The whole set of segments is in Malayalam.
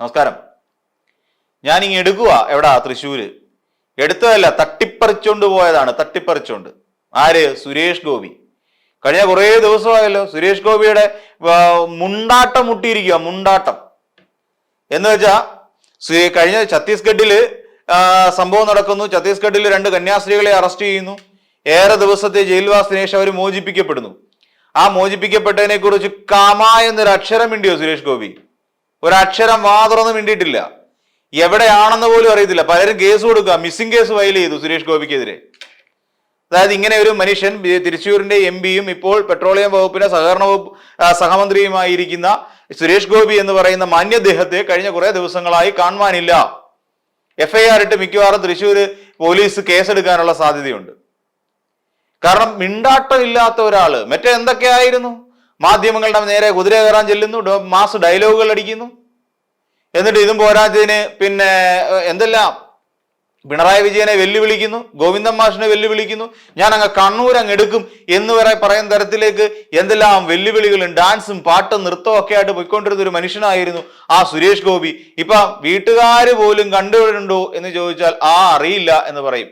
നമസ്കാരം. ഞാൻ ഇങ്ങ് എടുക്കുക എവിടാ തൃശ്ശൂര്. എടുത്തതല്ല തട്ടിപ്പറിച്ചോണ്ട് പോയതാണ് തട്ടിപ്പറിച്ചോണ്ട്. ആര്? സുരേഷ് ഗോപി. കഴിഞ്ഞ കുറേ ദിവസമായല്ലോ സുരേഷ് ഗോപിയുടെ മുണ്ടാട്ടം മുട്ടിയിരിക്കുക മുണ്ടാട്ടം. എന്ന് വെച്ചാ സു- കഴിഞ്ഞ ഛത്തീസ്ഗഡിൽ സംഭവം നടക്കുന്നു. ഛത്തീസ്ഗഡിൽ രണ്ട് കന്യാസ്ത്രീകളെ അറസ്റ്റ് ചെയ്യുന്നു. ഏറെ ദിവസത്തെ ജയിൽവാസത്തിന് ശേഷം അവർ മോചിപ്പിക്കപ്പെടുന്നു. ആ മോചിപ്പിക്കപ്പെട്ടതിനെ കുറിച്ച് കാമ എന്നൊരു അക്ഷരം മിണ്ടിയോ സുരേഷ് ഗോപി? ഒരക്ഷരം വാതുറന്ന് മിണ്ടിയിട്ടില്ല. എവിടെയാണെന്ന് പോലും അറിയത്തില്ല. പലരും കേസ് കൊടുക്കുക. മിസ്സിംഗ് കേസ് ഫയൽ ചെയ്തു സുരേഷ് ഗോപിക്കെതിരെ. അതായത് ഇങ്ങനെ ഒരു മനുഷ്യൻ തിരിച്ചൂരിന്റെ എം പിയും ഇപ്പോൾ പെട്രോളിയം വകുപ്പിന്റെ സഹകരണ വകുപ്പ് സഹമന്ത്രിയുമായിരിക്കുന്ന സുരേഷ് ഗോപി എന്ന് പറയുന്ന മാന്യദേഹത്തെ കഴിഞ്ഞ കുറെ ദിവസങ്ങളായി കാണുവാനില്ല. എഫ് ഐ ആർ ഇട്ട് മിക്കവാറും തൃശ്ശൂർ പോലീസ് കേസെടുക്കാനുള്ള സാധ്യതയുണ്ട്. കാരണം മിണ്ടാട്ടമില്ലാത്ത ഒരാൾ. മറ്റേ എന്തൊക്കെയായിരുന്നു? മാധ്യമങ്ങളുടെ നേരെ കുതിര കയറാൻ ചെല്ലുന്നു മാസ് ഡയലോഗുകൾ അടിക്കുന്നു. എന്നിട്ട് ഇതും പോരാത്തതിന് പിന്നെ എന്തെല്ലാം? പിണറായി വിജയനെ വെല്ലുവിളിക്കുന്നു ഗോവിന്ദൻ മാഷിനെ വെല്ലുവിളിക്കുന്നു. ഞാൻ അങ്ങ് കണ്ണൂർ അങ്ങ് എടുക്കും എന്ന് വരെ പറയുന്ന തരത്തിലേക്ക് എന്തെല്ലാം വെല്ലുവിളികളും ഡാൻസും പാട്ടും നൃത്തവും ഒക്കെ ആയിട്ട് പോയിക്കൊണ്ടിരുന്ന ഒരു മനുഷ്യനായിരുന്നു ആ സുരേഷ് ഗോപി. ഇപ്പൊ വീട്ടുകാർ പോലും കണ്ടുവിടുന്നുണ്ടോ എന്ന് ചോദിച്ചാൽ ആ അറിയില്ല എന്ന് പറയും.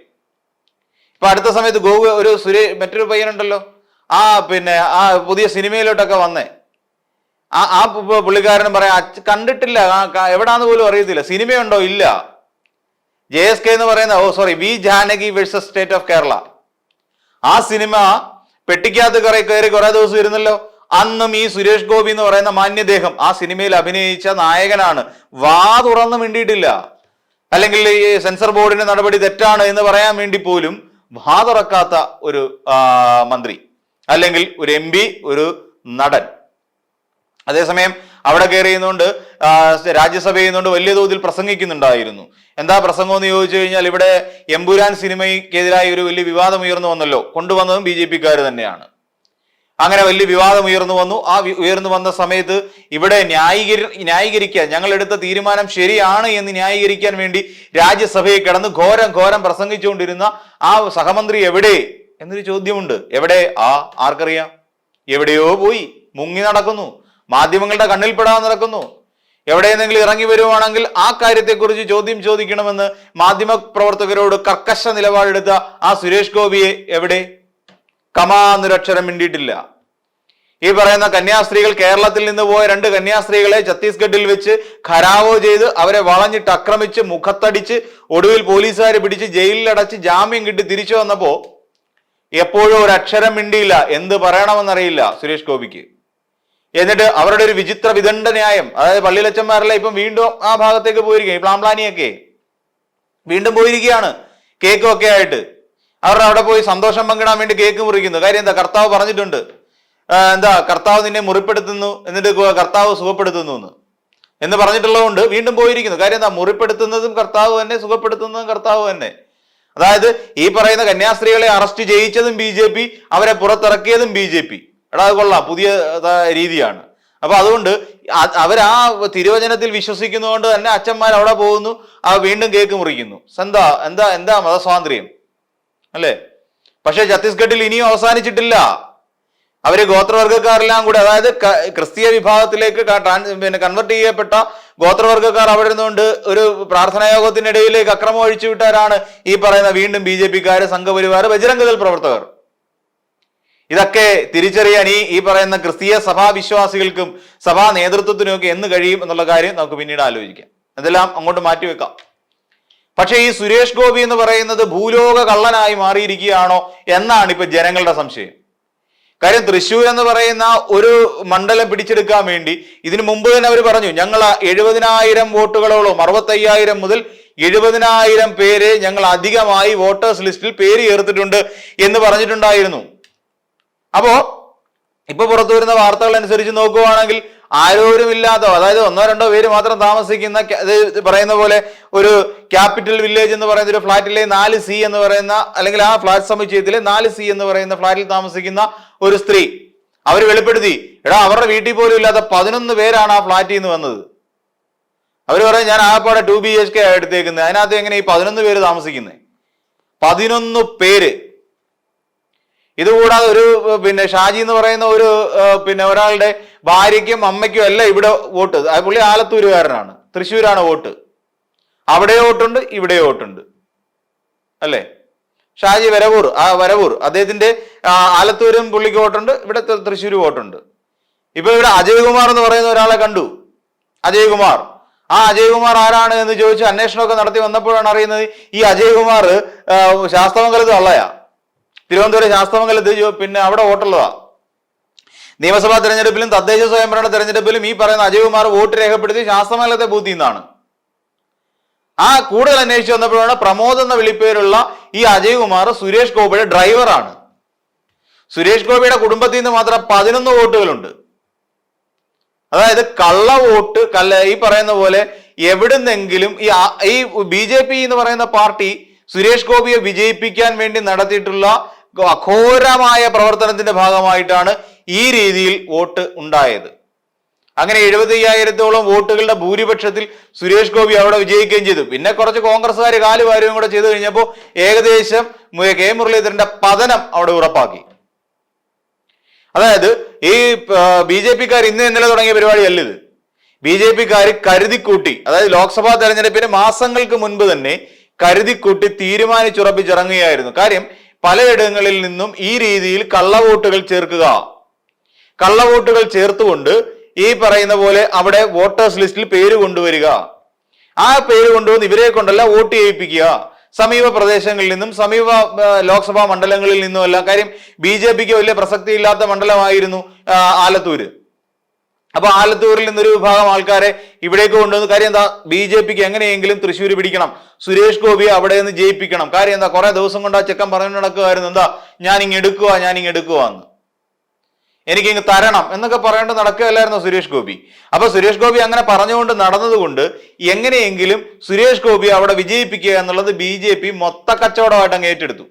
ഇപ്പൊ അടുത്ത സമയത്ത് ഗോവ ഒരു സുരേഷ് മറ്റൊരു പയ്യനുണ്ടല്ലോ. ആ പിന്നെ ആ പുതിയ സിനിമയിലോട്ടൊക്കെ വന്നേ. ആ ആ പുള്ളിക്കാരനും പറയാം "അച്ഛ- കണ്ടിട്ടില്ല എവിടാന്ന് പോലും അറിയത്തില്ല സിനിമയുണ്ടോ ഇല്ല? ജെ എസ് കെ എന്ന് പറയുന്ന ഓ sorry V Janaki versus state of Kerala. ആ സിനിമ പെട്ടിക്കകത്ത് കുറെ കയറി കുറെ ദിവസം ഇരുന്നല്ലോ. അന്നും ഈ സുരേഷ് ഗോപി എന്ന് പറയുന്ന മാന്യദേഹം ആ സിനിമയിൽ അഭിനയിച്ച നായകനാണ്. വാ തുറന്നു മിണ്ടിയിട്ടില്ല. അല്ലെങ്കിൽ ഈ സെൻസർ ബോർഡിന്റെ നടപടി തെറ്റാണ് എന്ന് പറയാൻ വേണ്ടി പോലും വാ തുറക്കാത്ത ഒരു മന്ത്രി. അല്ലെങ്കിൽ ഒരു എം ഒരു നടൻ. അതേസമയം അവിടെ കയറി ചെയ്യുന്നതുകൊണ്ട് രാജ്യസഭയിൽ രാജ്യസഭ ചെയ്യുന്നതുകൊണ്ട് വലിയ തോതിൽ പ്രസംഗിക്കുന്നുണ്ടായിരുന്നു. എന്താ പ്രസംഗം എന്ന് ചോദിച്ചു കഴിഞ്ഞാൽ ഇവിടെ എമ്പുരാൻ സിനിമയ്ക്കെതിരായി ഒരു വലിയ വിവാദം ഉയർന്നു വന്നല്ലോ. കൊണ്ടുവന്നതും ബി ജെ പിക്കാർ തന്നെയാണ്. അങ്ങനെ വലിയ വിവാദം ഉയർന്നു വന്നു. ആ ഉയർന്നു വന്ന സമയത്ത് ഇവിടെ ന്യായീകരി ന്യായീകരിക്കാൻ ഞങ്ങൾ എടുത്ത തീരുമാനം ശരിയാണ് എന്ന് ന്യായീകരിക്കാൻ വേണ്ടി രാജ്യസഭയിൽ കിടന്ന് ഘോരം ഘോരം പ്രസംഗിച്ചുകൊണ്ടിരുന്ന ആ സഹമന്ത്രി എവിടെ? എന്നൊരു ചോദ്യമുണ്ട്. എവിടെ? ആ ആർക്കറിയാം. എവിടെയോ പോയി. മുങ്ങി നടക്കുന്നു. മാധ്യമങ്ങളുടെ കണ്ണിൽപ്പെടാൻ നടക്കുന്നു. എവിടെയെന്നെങ്കിലും ഇറങ്ങി വരുവാണെങ്കിൽ ആ കാര്യത്തെക്കുറിച്ച് ചോദ്യം ചോദിക്കണമെന്ന് മാധ്യമ പ്രവർത്തകരോട് കർക്കശ നിലപാടെടുത്ത ആ സുരേഷ് ഗോപിയെ എവിടെ? കമാന്നൊരക്ഷരം മിണ്ടിയിട്ടില്ല. ഈ പറയുന്ന കന്യാസ്ത്രീകൾ കേരളത്തിൽ നിന്ന് പോയ രണ്ട് കന്യാസ്ത്രീകളെ ഛത്തീസ്ഗഡിൽ വെച്ച് ഖരാവോ ചെയ്ത് അവരെ വളഞ്ഞിട്ട് ആക്രമിച്ച് മുഖത്തടിച്ച് ഒടുവിൽ പോലീസുകാരെ പിടിച്ച് ജയിലിലടച്ച് ജാമ്യം കിട്ടി തിരിച്ചു വന്നപ്പോ എപ്പോഴും ഒരു അക്ഷരം മിണ്ടിയില്ല. എന്ത് പറയണമെന്നറിയില്ല സുരേഷ് ഗോപിക്ക്. എന്നിട്ട് അവരുടെ ഒരു വിചിത്ര വിദണ്ഡ ന്യായം അതായത് പള്ളിയിലച്ചന്മാരെല്ലാം ഇപ്പം വീണ്ടും ആ ഭാഗത്തേക്ക് പോയിരിക്കും ഈ പ്ലാംപ്ലാനിയൊക്കെ വീണ്ടും പോയിരിക്കുകയാണ്. കേക്കും ഒക്കെ ആയിട്ട്. അവരുടെ അവിടെ പോയി സന്തോഷം പങ്കിടാൻ വേണ്ടി കേക്ക് മുറിക്കുന്നു. കാര്യം എന്താ? കർത്താവ് പറഞ്ഞിട്ടുണ്ട്. എന്താ? കർത്താവ് നിന്നെ മുറിപ്പെടുത്തുന്നു. എന്നിട്ട് കർത്താവ് സുഖപ്പെടുത്തുന്നു എന്ന് എന്ന് പറഞ്ഞിട്ടുള്ളതുകൊണ്ട് വീണ്ടും പോയിരിക്കുന്നു. കാര്യം എന്താ? മുറിപ്പെടുത്തുന്നതും കർത്താവ് തന്നെ സുഖപ്പെടുത്തുന്നതും കർത്താവ് തന്നെ. അതായത് ഈ പറയുന്ന കന്യാസ്ത്രീകളെ അറസ്റ്റ് ചെയ്യിച്ചതും ബി ജെ പി അവരെ പുറത്തിറക്കിയതും ബി ജെ പി. എടാ അത് കൊള്ളാം. പുതിയ രീതിയാണ്. അപ്പൊ അതുകൊണ്ട് അവരാ തിരുവചനത്തിൽ വിശ്വസിക്കുന്നതുകൊണ്ട് തന്നെ അച്ഛന്മാർ അവിടെ പോകുന്നു ആ വീണ്ടും കേക്ക് മുറിക്കുന്നു. എന്താ എന്താ എന്താ മതസ്വാതന്ത്ര്യം? അല്ലേ? പക്ഷെ ഛത്തീസ്ഗഡിൽ ഇനിയും അവസാനിച്ചിട്ടില്ല. അവർ ഗോത്രവർഗക്കാരെല്ലാം കൂടി അതായത് ക്രിസ്തീയ വിഭാഗത്തിലേക്ക് പിന്നെ കൺവെർട്ട് ചെയ്യപ്പെട്ട ഗോത്രവർഗക്കാർ അവിടെ നിന്നുകൊണ്ട് ഒരു പ്രാർത്ഥനാ യോഗത്തിനിടയിലേക്ക് അക്രമം ഒഴിച്ചു വിട്ടാരാണ് ഈ പറയുന്ന വീണ്ടും ബി ജെ പിക്കാര് സംഘപരിവാർ ബജരംഗദൾ പ്രവർത്തകർ. ഇതൊക്കെ തിരിച്ചറിയാൻ ഈ ഈ പറയുന്ന ക്രിസ്തീയ സഭാ വിശ്വാസികൾക്കും സഭാ നേതൃത്വത്തിനും ഒക്കെ എന്ന് കഴിയും എന്നുള്ള കാര്യം നമുക്ക് പിന്നീട് ആലോചിക്കാം. അതെല്ലാം അങ്ങോട്ട് മാറ്റിവെക്കാം പക്ഷേ ഈ സുരേഷ് ഗോപി എന്ന് പറയുന്നത് ഭൂലോക കള്ളനായി മാറിയിരിക്കുകയാണോ എന്നാണ് ഇപ്പൊ ജനങ്ങളുടെ സംശയം. കാര്യം തൃശ്ശൂർ എന്ന് പറയുന്ന ഒരു മണ്ഡലം പിടിച്ചെടുക്കാൻ വേണ്ടി ഇതിനു മുമ്പ് തന്നെ അവർ പറഞ്ഞു ഞങ്ങൾ എഴുപതിനായിരം വോട്ടുകളോളം അറുപത്തയ്യായിരം മുതൽ എഴുപതിനായിരം പേര് ഞങ്ങൾ അധികമായി വോട്ടേഴ്സ് ലിസ്റ്റിൽ പേര് ചേർത്തിട്ടുണ്ട് എന്ന് പറഞ്ഞിട്ടുണ്ടായിരുന്നു. അപ്പോ ഇപ്പൊ പുറത്തു വരുന്ന വാർത്തകൾ അനുസരിച്ച് നോക്കുവാണെങ്കിൽ ആരോരുമില്ലാത്ത അതായത് ഒന്നോ രണ്ടോ പേര് മാത്രം താമസിക്കുന്ന പറയുന്ന പോലെ ഒരു ക്യാപിറ്റൽ വില്ലേജ് എന്ന് പറയുന്ന ഒരു ഫ്ലാറ്റിലെ നാല് സി എന്ന് പറയുന്ന അല്ലെങ്കിൽ ആ ഫ്ലാറ്റ് സമുച്ചയത്തിലെ നാല് സി എന്ന് പറയുന്ന ഫ്ലാറ്റിൽ താമസിക്കുന്ന ഒരു സ്ത്രീ. അവർ വെളിപ്പെടുത്തി എടാ അവരുടെ വീട്ടിൽ പോലും ഇല്ലാത്ത പതിനൊന്ന് പേരാണ് ആ ഫ്ലാറ്റിൽ നിന്ന് വന്നത്. അവർ പറയും ഞാൻ ആകപ്പാടെ ടു ബി എച്ച് കെ എടുത്തേക്കുന്നത് അതിനകത്ത് എങ്ങനെ ഈ പതിനൊന്ന് പേര് താമസിക്കുന്നത് പതിനൊന്ന് പേര്. ഇതുകൂടാതെ ഒരു പിന്നെ ഷാജി എന്ന് പറയുന്ന ഒരു പിന്നെ ഒരാളുടെ ഭാര്യയ്ക്കും അമ്മയ്ക്കും അല്ല ഇവിടെ വോട്ട്. പുള്ളി ആലത്തൂരുകാരനാണ്. തൃശ്ശൂരാണ് വോട്ട്. അവിടെ വോട്ടുണ്ട് ഇവിടെ വോട്ടുണ്ട്. അല്ലേ? ഷാജി വരവൂർ ആ വരവൂർ. അദ്ദേഹത്തിന്റെ ആലത്തൂരും പുള്ളിക്ക് വോട്ടുണ്ട് ഇവിടെ തൃശ്ശൂർ വോട്ടുണ്ട്. ഇപ്പൊ ഇവിടെ അജയ്കുമാർ എന്ന് പറയുന്ന ഒരാളെ കണ്ടു. അജയ്കുമാർ. ആ അജയ്കുമാർ ആരാണ് എന്ന് ചോദിച്ച് അന്വേഷണമൊക്കെ നടത്തി വന്നപ്പോഴാണ് അറിയുന്നത് ഈ അജയ്കുമാർ ശാസ്ത്രമംഗലത്ത് ഉള്ളയാ തിരുവനന്തപുരം ശാസ്ത്രമംഗലത്ത് പിന്നെ അവിടെ വോട്ടുള്ളതാ. നിയമസഭാ തെരഞ്ഞെടുപ്പിലും തദ്ദേശ സ്വയംഭരണ തെരഞ്ഞെടുപ്പിലും ഈ പറയുന്ന അജയ്കുമാർ വോട്ട് രേഖപ്പെടുത്തി ശാസ്ത്രമംഗലത്തെ ബൂത്തിൽ നിന്നാണ് ആ കൂടുതൽ അന്വേഷിച്ച് വന്നപ്പോഴാണ് പ്രമോദ് എന്ന വിളിപ്പേരുള്ള ഈ അജയ്കുമാർ സുരേഷ് ഗോപിയുടെ ഡ്രൈവറാണ്. സുരേഷ് ഗോപിയുടെ കുടുംബത്തിൽ നിന്ന് മാത്രം പതിനൊന്ന് വോട്ടുകളുണ്ട്. അതായത് കള്ള വോട്ട് കല്ല ഈ പറയുന്ന പോലെ എവിടുന്നെങ്കിലും ഈ ഈ ബി ജെ പി എന്ന് പറയുന്ന പാർട്ടി സുരേഷ് ഗോപിയെ വിജയിപ്പിക്കാൻ വേണ്ടി നടത്തിയിട്ടുള്ള അഘോരമായ പ്രവർത്തനത്തിന്റെ ഭാഗമായിട്ടാണ് ഈ രീതിയിൽ വോട്ട് ഉണ്ടായത്. അങ്ങനെ എഴുപത്തി അയ്യായിരത്തോളം വോട്ടുകളുടെ ഭൂരിപക്ഷത്തിൽ സുരേഷ് ഗോപി അവിടെ വിജയിക്കുകയും ചെയ്തു. പിന്നെ കുറച്ച് കോൺഗ്രസ്സുകാർ കാലുവാരവും കൂടെ ചെയ്തു കഴിഞ്ഞപ്പോൾ ഏകദേശം കെ മുരളീധരന്റെ പതനം അവിടെ ഉറപ്പാക്കി. അതായത് ഈ ബി ജെ പിക്കാർ ഇന്ന് ഇന്നലെ തുടങ്ങിയ പരിപാടിയല്ല ഇത്. ബി ജെ പിക്കാർ കരുതിക്കൂട്ടി അതായത് ലോക്സഭാ തെരഞ്ഞെടുപ്പിന് മാസങ്ങൾക്ക് മുൻപ് തന്നെ കരുതിക്കൂട്ടി തീരുമാനിച്ചുറപ്പിച്ചിറങ്ങുകയായിരുന്നു. കാര്യം പലയിടങ്ങളിൽ നിന്നും ഈ രീതിയിൽ കള്ളവോട്ടുകൾ ചേർക്കുക. കള്ളവോട്ടുകൾ ചേർത്തുകൊണ്ട് ഈ പറയുന്ന പോലെ അവിടെ വോട്ടേഴ്സ് ലിസ്റ്റിൽ പേര് കൊണ്ടുവരിക. ആ പേര് കൊണ്ടുവന്ന് ഇവരെ കൊണ്ടല്ല വോട്ട് ചെയ്യിപ്പിക്കുക. സമീപ പ്രദേശങ്ങളിൽ നിന്നും സമീപ ലോക്സഭാ മണ്ഡലങ്ങളിൽ നിന്നുമല്ല. കാര്യം ബി ജെ പിക്ക് വലിയ പ്രസക്തിയില്ലാത്ത മണ്ഡലമായിരുന്നു ആലത്തൂര്. അപ്പൊ ആലത്തൂരിൽ നിന്നൊരു വിഭാഗം ആൾക്കാരെ ഇവിടേക്ക് കൊണ്ടുവന്ന് കാര്യം എന്താ? ബി ജെ പിക്ക് എങ്ങനെയെങ്കിലും തൃശ്ശൂർ പിടിക്കണം. സുരേഷ് ഗോപിയെ അവിടെ നിന്ന് ജയിപ്പിക്കണം. കാര്യം എന്താ? കുറെ ദിവസം കൊണ്ട് ആ ചെക്കൻ പറഞ്ഞു നടക്കുമായിരുന്നു എന്താ? ഞാൻ ഇങ്ങ് എടുക്കുക ഞാൻ ഇങ്ങ് എടുക്കുക എന്ന് എനിക്ക് ഇങ്ങ് തരണം എന്നൊക്കെ പറയേണ്ട നടക്കുകയല്ലായിരുന്നു സുരേഷ് ഗോപി? അപ്പൊ സുരേഷ് ഗോപി അങ്ങനെ പറഞ്ഞുകൊണ്ട് നടന്നതുകൊണ്ട് എങ്ങനെയെങ്കിലും സുരേഷ് ഗോപി അവിടെ വിജയിപ്പിക്കുക എന്നുള്ളത് ബി ജെ പി മൊത്ത കച്ചവടമായിട്ട് അങ്ങ് ഏറ്റെടുത്തു.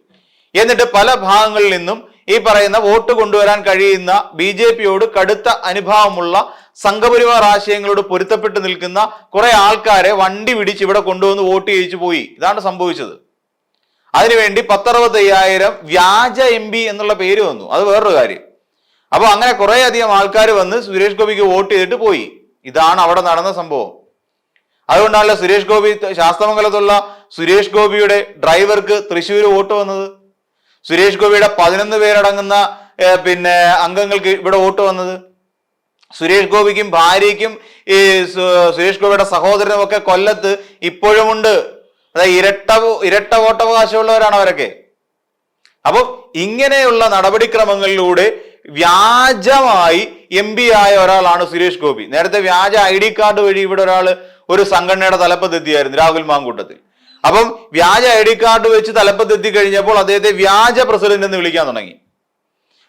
എന്നിട്ട് പല ഭാഗങ്ങളിൽ നിന്നും ഈ പറയുന്ന വോട്ട് കൊണ്ടുവരാൻ കഴിയുന്ന ബി ജെ പിയോട് കടുത്ത അനുഭാവമുള്ള സംഘപരിവാർ ആശയങ്ങളോട് പൊരുത്തപ്പെട്ട് നിൽക്കുന്ന കുറെ ആൾക്കാരെ വണ്ടി പിടിച്ച് ഇവിടെ കൊണ്ടുവന്ന് വോട്ട് ചെയ്യിച്ചു പോയി. ഇതാണ് സംഭവിച്ചത്. അതിനുവേണ്ടി പത്തറുപത്തി അയ്യായിരം വ്യാജ എം പി എന്നുള്ള പേര് വന്നു. അത് വേറൊരു കാര്യം. അപ്പൊ അങ്ങനെ കുറെ അധികം ആൾക്കാർ വന്ന് സുരേഷ് ഗോപിക്ക് വോട്ട് ചെയ്തിട്ട് പോയി. ഇതാണ് അവിടെ നടന്ന സംഭവം. അതുകൊണ്ടാണല്ലോ സുരേഷ് ഗോപി ശാസ്ത്രമംഗലത്തുള്ള സുരേഷ് ഗോപിയുടെ ഡ്രൈവർക്ക് തൃശ്ശൂർ വോട്ട് വന്നത്. സുരേഷ് ഗോപിയുടെ പതിനൊന്ന് പേരടങ്ങുന്ന പിന്നെ അംഗങ്ങൾക്ക് ഇവിടെ വോട്ട് വന്നത്? സുരേഷ് ഗോപിക്കും ഭാര്യയ്ക്കും ഈ സുരേഷ് ഗോപിയുടെ സഹോദരനും ഒക്കെ കൊല്ലത്ത് ഇപ്പോഴുമുണ്ട്. അതായത് ഇരട്ട ഇരട്ട വോട്ടവകാശമുള്ളവരാണ് അവരൊക്കെ. അപ്പം ഇങ്ങനെയുള്ള നടപടിക്രമങ്ങളിലൂടെ വ്യാജമായി എം പി ആയ ഒരാളാണ് സുരേഷ് ഗോപി. നേരത്തെ വ്യാജ ഐ ഡി കാർഡ് വഴി ഇവിടെ ഒരാൾ ഒരു സംഘടനയുടെ തലപ്പത്തെത്തിയായിരുന്നു രാഹുൽ മാങ്കൂട്ടത്തിൽ. അപ്പം വ്യാജ ഐ ഡി കാർഡ് വെച്ച് തലപ്പത്തെത്തി കഴിഞ്ഞപ്പോൾ അദ്ദേഹത്തെ വ്യാജ പ്രസിഡന്റ് എന്ന് വിളിക്കാൻ തുടങ്ങി.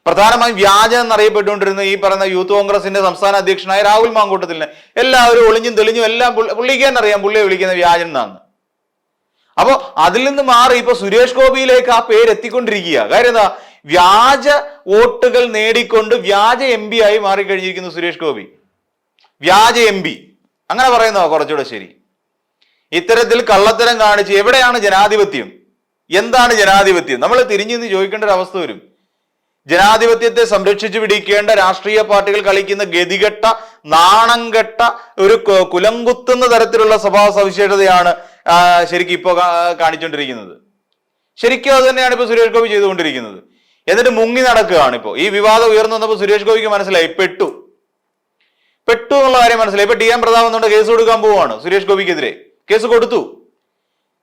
പ്രധാനമായും വ്യാജ എന്നറിയപ്പെട്ടുകൊണ്ടിരുന്ന ഈ പറയുന്ന യൂത്ത് കോൺഗ്രസിന്റെ സംസ്ഥാന അധ്യക്ഷനായ രാഹുൽ മാങ്കൂട്ടത്തിലിനെ എല്ലാവരും ഒളിഞ്ഞും തെളിഞ്ഞും എല്ലാം പുള്ളിക്കാൻ അറിയാം പുള്ളിയെ വിളിക്കുന്ന വ്യാജൻ എന്നാണ് അപ്പോ അതിൽ നിന്ന് മാറി ഇപ്പൊ സുരേഷ് ഗോപിയിലേക്ക് ആ പേര് എത്തിക്കൊണ്ടിരിക്കുക. കാര്യം എന്താ? വ്യാജ വോട്ടുകൾ നേടിക്കൊണ്ട് വ്യാജ എം പി ആയി മാറിക്കഴിഞ്ഞിരിക്കുന്നു സുരേഷ് ഗോപി. വ്യാജ എം പി. അങ്ങനെ പറയുന്നോ കുറച്ചുകൂടെ ശരി. ഇത്തരത്തിൽ കള്ളത്തരം കാണിച്ച് എവിടെയാണ് ജനാധിപത്യം? എന്താണ് ജനാധിപത്യം? നമ്മൾ തിരിഞ്ഞു നിന്ന് ചോദിക്കേണ്ട ഒരു അവസ്ഥ വരും. ജനാധിപത്യത്തെ സംരക്ഷിച്ചു പിടിക്കേണ്ട രാഷ്ട്രീയ പാർട്ടികൾ കളിക്കുന്ന ഗതികെട്ട നാണംകെട്ട ഒരു കുലങ്കുത്തുന്ന തരത്തിലുള്ള സ്വഭാവ സവിശേഷതയാണ് ശരിക്കും ഇപ്പോൾ കാണിച്ചുകൊണ്ടിരിക്കുന്നത് ശരിക്കും അത് തന്നെയാണ് ഇപ്പൊ സുരേഷ് ഗോപി ചെയ്തുകൊണ്ടിരിക്കുന്നത്. എന്നിട്ട് മുങ്ങി നടക്കുകയാണ് ഇപ്പോൾ ഈ വിവാദം ഉയർന്നു വന്നപ്പോൾ സുരേഷ് ഗോപിക്ക് മനസ്സിലായി പെട്ടു. പെട്ടു എന്നുള്ള കാര്യം മനസ്സിലായി. ഇപ്പൊ ടി എം പ്രതാപ് എന്നുകൊണ്ട് കേസ് കൊടുക്കാൻ പോവുകയാണ് സുരേഷ് ഗോപിക്കെതിരെ. കേസ് കൊടുത്തു.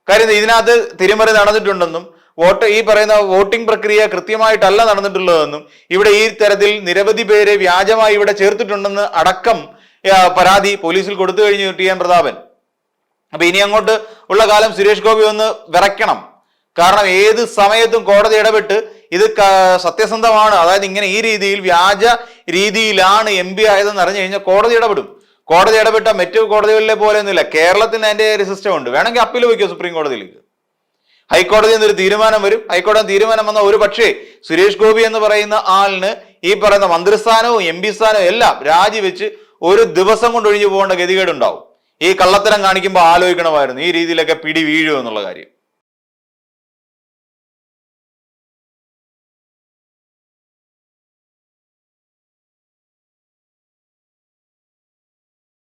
കാര്യം ഇതിനകത്ത് തിരിമറി നടന്നിട്ടുണ്ടെന്നും വോട്ട് ഈ പറയുന്ന വോട്ടിംഗ് പ്രക്രിയ കൃത്യമായിട്ടല്ല നടന്നിട്ടുള്ളതെന്നും ഇവിടെ ഈ തരത്തിൽ നിരവധി പേരെ വ്യാജമായി ഇവിടെ ചേർത്തിട്ടുണ്ടെന്ന് അടക്കം പരാതി പോലീസിൽ കൊടുത്തു കഴിഞ്ഞു ടി എൻ പ്രതാപൻ. അപ്പൊ ഇനി അങ്ങോട്ട് ഉള്ള കാലം സുരേഷ് ഗോപി ഒന്ന് വിറയ്ക്കണം. കാരണം ഏത് സമയത്തും കോടതി ഇടപെട്ട് ഇത് സത്യസന്ധമാണ്. അതായത് ഇങ്ങനെ ഈ രീതിയിൽ വ്യാജ രീതിയിലാണ് എം പി ആയതെന്ന് അറിഞ്ഞു കഴിഞ്ഞാൽ കോടതി ഇടപെടും. കോടതി ഇടപെട്ട മറ്റു കോടതികളിലെ പോലെ ഒന്നുമില്ല. കേരളത്തിന് അതിന്റെ ഒരു സിസ്റ്റം ഉണ്ട്. വേണമെങ്കിൽ അപ്പീൽ വയ്ക്കുക സുപ്രീം കോടതിയിലേക്ക്. ഹൈക്കോടതി നിന്നൊരു തീരുമാനം വരും. ഹൈക്കോടതി തീരുമാനം വന്ന ഒരു പക്ഷേ സുരേഷ് ഗോപി എന്ന് പറയുന്ന ആളിന് ഈ പറയുന്ന മന്ത്രിസ്ഥാനവും എം പി സ്ഥാനവും എല്ലാം രാജിവെച്ച് ഒരു ദിവസം കൊണ്ട് ഒഴിഞ്ഞു പോകേണ്ട ഗതികേടുണ്ടാവും. ഈ കള്ളത്തരം കാണിക്കുമ്പോൾ ആലോചിക്കണമായിരുന്നു. ഈ രീതിയിലൊക്കെ പിടി വീഴുമെന്നുള്ള കാര്യം.